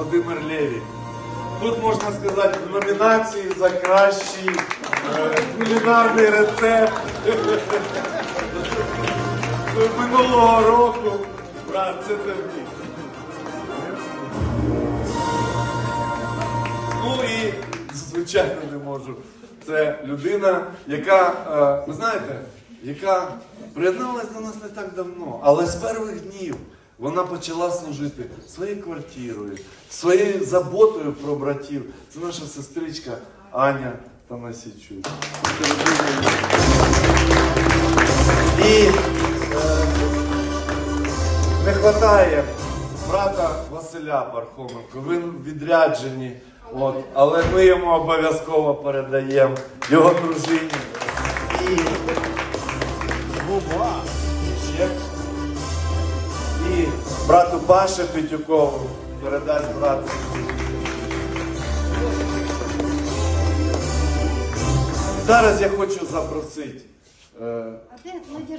Володимир Лєві. Тут можна сказати в номінації за кращий е, кулінарний рецепт минулого року. Брат, це тобі. Ну і звичайно не можу. Це людина, яка, е, ви знаєте, яка приєдналась до нас не так давно, але з перших днів вона почала служити своєю квартирою, своєю заботою про братів. Це наша сестричка Аня Танасічук. І е, не вистачає брата Василя Пархоменко. Він в відрядженні, от, але ми йому обов'язково передаємо його дружині. І ще. Брату Паше Петюкову передасть брат. Зараз я хочу запросити. е,